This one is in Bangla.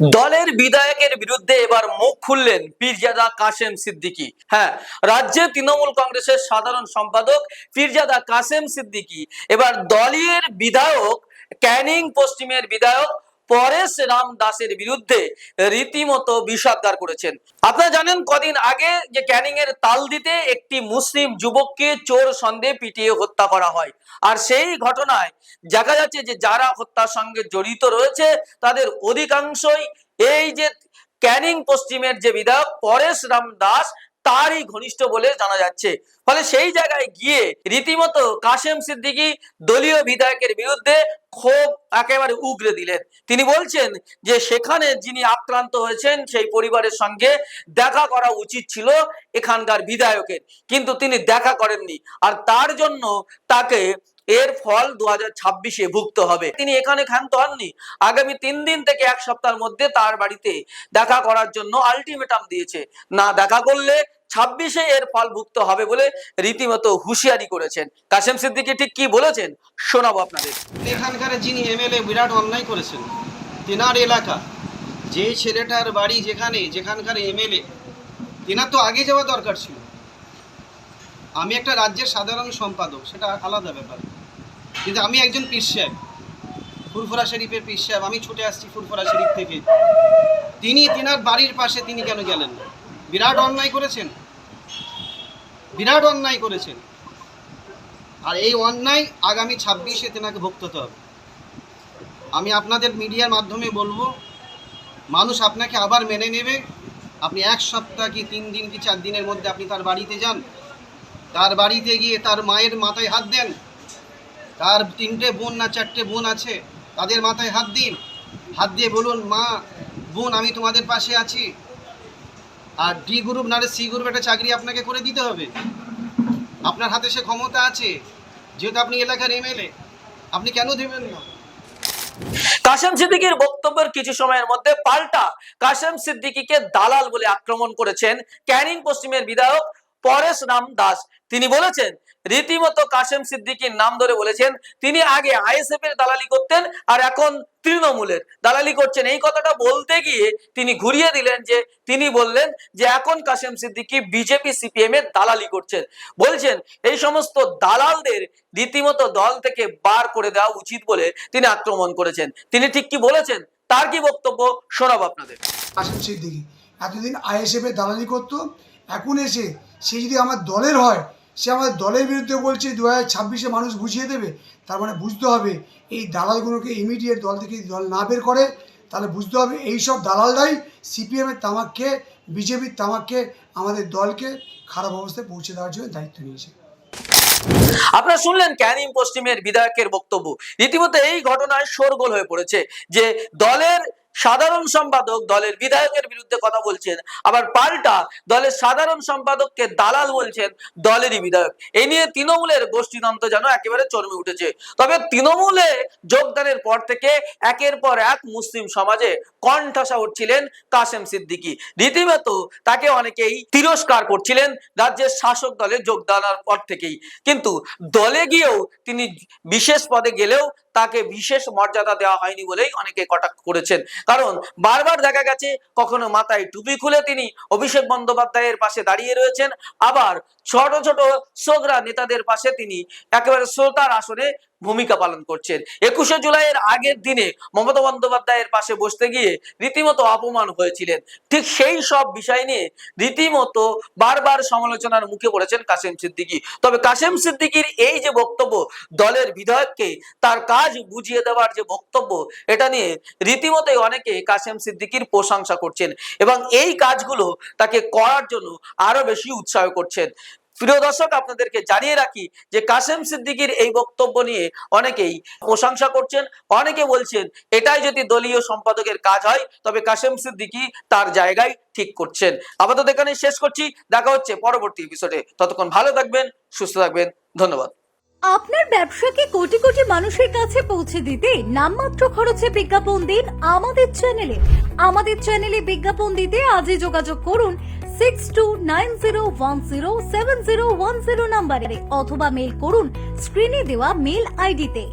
দলের বিধায়কের বিরুদ্ধে এবার মুখ খুললেন পীরজাদা কাসেম সিদ্দিকী। হ্যাঁ রাজ্যে তৃণমূল কংগ্রেসের সাধারণ সম্পাদক পীরজাদা কাসেম সিদ্দিকী। এবার দলের বিধায়ক, ক্যানিং পশ্চিমের বিধায়ক পরেশ রাম দাসের বিরুদ্ধে রীতিমতো বিষাদগার করেছেন। আপনারা জানেন কদিন আগে যে ক্যানিং এর তাল দিতে একটি মুসলিম যুবককে চোর সন্দেহে পিটিয়ে হত্যা করা হয়। আর সেই ঘটনায় দেখা যাচ্ছে যে যারা হত্যার সঙ্গে জড়িত রয়েছে, তাদের অধিকাংশই এই যে ক্যানিং পশ্চিমের যে বিধায়ক, পরেশ রাম দাস তারই ঘনিষ্ঠ বলে জানা যাচ্ছে। ফলে সেই জায়গায় গিয়ে রীতিমতো কাশেম সিদ্দিকি দলীয় বিধায়কের বিরুদ্ধে ক্ষোভ একেবারে উগরে দিলেন। তিনি বলছেন যে, সেখানে যিনি আক্রান্ত হয়েছেন, সেই পরিবারের সঙ্গে দেখা করা উচিত ছিল এখানকার বিধায়কের। কিন্তু তিনি দেখা করেননি। আর তার জন্য তাকে এর ফল দু হাজার ছাব্বিশে ভুগতে হবে। তিনি এখানে ক্ষান্ত হননি। আগামী তিন দিন থেকে এক সপ্তাহের মধ্যে তার বাড়িতে দেখা করার জন্য আলটিমেটাম দিয়েছে। না দেখা করলে ছাব্বিশে এর ফল ভুক্ত হবে বলে রীতিমতো হুঁশিয়ারি করেছেন। কাশেম সিদ্দিকি ঠিক কি বলেছেন শোনাবো আপনাদের। এখানকার যিনি এমএলএ, বিরাট অন্যায় করেছেন। তেনার এলাকা যে ছেলেটার বাড়ি যেখানে, যেখানকার এমএলএ, তেনার তো আগে যাওয়া দরকার ছিল। আমি একটা রাজ্যের সাধারণ সম্পাদক, সেটা আলাদা ব্যাপার। কিন্তু আমি একজন পীর সাহেব, ফুরফুরা শরীফের পীর সাহেব, আমি ছুটে আসছি ফুরফুরা শরীফ থেকে। তিনি তেনার বাড়ির পাশে তিনি কেন গেলেন? না বিরাট অন্যায় করেছেন। বিরাট অন্যায় করেছেন। আর এই অন্যায় আগামী ছাব্বিশে তেনাকে ভুগতে হতে হবে। আমি আপনাদের মিডিয়ার মাধ্যমে বলব, মানুষ আপনাকে আবার মেনে নেবে। আপনি এক সপ্তাহ কি তিন দিন কি চার দিনের মধ্যে আপনি তার বাড়িতে যান? তার বাড়িতে গিয়ে তার মায়ের মাথায় হাত দেন। তার তিনটে বোন না চারটে বোন আছে, তাদের মাথায় হাত দিন। হাত দিয়ে বলুন, মা, বোন, আমি তোমাদের পাশে আছি। আর ডি গ্রুপ নাহলে সি গ্রুপ একটা চাকরি আপনাকে করে দিতে হবে। আপনার হাতে সে ক্ষমতা আছে, যেহেতু আপনি এলাকার এমএলএ আপনি কেন দেবেন না? কাশেম সিদ্দিকির বক্তব্যের কিছু সময়ের মধ্যে পাল্টা কাশেম সিদ্দিকিকে দালাল বলে আক্রমণ করেছেন ক্যানিং পশ্চিমের বিধায়ক পরেশ রাম দাস। তিনি বলেছেন, রীতিমতো কাশেম সিদ্দিকির নাম ধরে বলেছেন, তিনি আগে আইএসএফ এর দালালি করতেন আর এখন তৃণমূলের। দালালি করছেন। এই কথাটা বলতে গিয়ে তিনি ঘুরিয়ে দিলেন যে, তিনি বললেন যে, এখন কাশেম সিদ্দিকি বিজেপি সিপিএম এর দালালি করছেন। বলছেন, এই সমস্ত দালালদের রীতিমতো দল থেকে বার করে দেওয়া উচিত বলে তিনি আক্রমণ করেছেন। তিনি ঠিক কি বলেছেন? তার কি বক্তব্য শোনাবো আপনাদের? আসেন সিদ্দিকি, এতদিন আইএসএফ এর দালালি করতো এখন এসে সে যদি আমার দলের হয়, সে আমাদের দলের বিরুদ্ধে বলছে দু হাজার ছাব্বিশে মানুষ বুঝিয়ে দেবে, তার মানে বুঝতে হবে এই দালালগুলোকে ইমিডিয়েট দল থেকে দল না বের করে, তাহলে বুঝতে হবে এই সব দালালরাই সিপিএমের তামাককে বিজেপির তামাককে আমাদের দলকে খারাপ অবস্থায় পৌঁছে দেওয়ার জন্য দায়িত্ব নিয়েছে। আপনারা শুনলেন ক্যানিং পশ্চিমের বিধায়কের বক্তব্য। রীতিমতো এই ঘটনায় শোরগোল হয়ে পড়েছে যে দলের সাধারণ সম্পাদক দলের বিধায়কের বিরুদ্ধে কথা বলছেন, আবার পাল্টা দলের সাধারণ সম্পাদককে দালাল বলছেন দলেরই বিধায়ক। এই নিয়ে তৃণমূলের গোষ্ঠীতন্ত্র যেন একেবারে চরমে উঠেছে। তবে তৃণমূলে যোগদানের পর থেকে একের পর এক মুসলিম সমাজে কণ্ঠাসা উঠছিলেন কাসেম সিদ্দিকী। রীতিমতো তাকে অনেকেই তিরস্কার করছিলেন রাজ্যের শাসক দলে যোগদানের পর থেকেই। কিন্তু দলে গিয়েও তিনি বিশেষ পদে গেলেও তাকে বিশেষ মর্যাদা দেওয়া হয়নি বলেই অনেকে কটাক্ষ করেছেন। কারণ বারবার দেখা গেছে, কখনো মাথায় টুপি খুলে তিনি অভিষেক বন্দ্যোপাধ্যায়ের পাশে দাঁড়িয়ে রয়েছেন, আবার ছোট ছোট সোগরা নেতাদের পাশে তিনি একেবারে শ্রোতার আসনে ভূমিকা পালন করছেন। একুশে জুলাইয়ের আগের দিনে মমতা বন্দ্যোপাধ্যায়ের পাশে বসতে গিয়ে রীতিমতো অপমান হয়েছিলেন। ঠিক সেই সব বিষয় নিয়ে রীতিমতো বারবার সমালোচনার মুখে পড়েছেন কাসেম সিদ্দিকী। তবে কাসেম সিদ্দিকীর এই যে বক্তব্য দলের বিধায়ককে তার কাজ বুঝিয়ে দেওয়ার যে বক্তব্য, এটা নিয়ে রীতিমতোই অনেকে কাসেম সিদ্দিকীর প্রশংসা করছেন এবং এই কাজগুলো তাকে করার জন্য আরও বেশি উৎসাহ করছেন। প্রিয় দর্শক, আপনাদেরকে জানিয়ে রাখি যে কাসেম সিদ্দিকীর এই বক্তব্য নিয়ে অনেকেই প্রশংসা করছেন, অনেকে বলছেন এটাই যদি দলীয় সম্পাদকের কাজ হয়, তবে কাসেম সিদ্দিকী তার জায়গায় ঠিক করছেন। আপাতত এখানে শেষ করছি, দেখা হচ্ছে পরবর্তী এপিসোডে ততক্ষণ ভালো থাকবেন, সুস্থ থাকবেন, ধন্যবাদ। আপনার ব্যবসাকে কোটি কোটি মানুষের কাছে পৌঁছে দিতে? নামমাত্র খরচে বিজ্ঞাপন দিন আমাদের চ্যানেলে আমাদের চ্যানেলে বিজ্ঞাপন দিতে আজই যোগাযোগ করুন six two nine zero one zero seven zero one zero নাম্বারে অথবা মেল করুন স্ক্রিনে দেওয়া মেল আইডিতে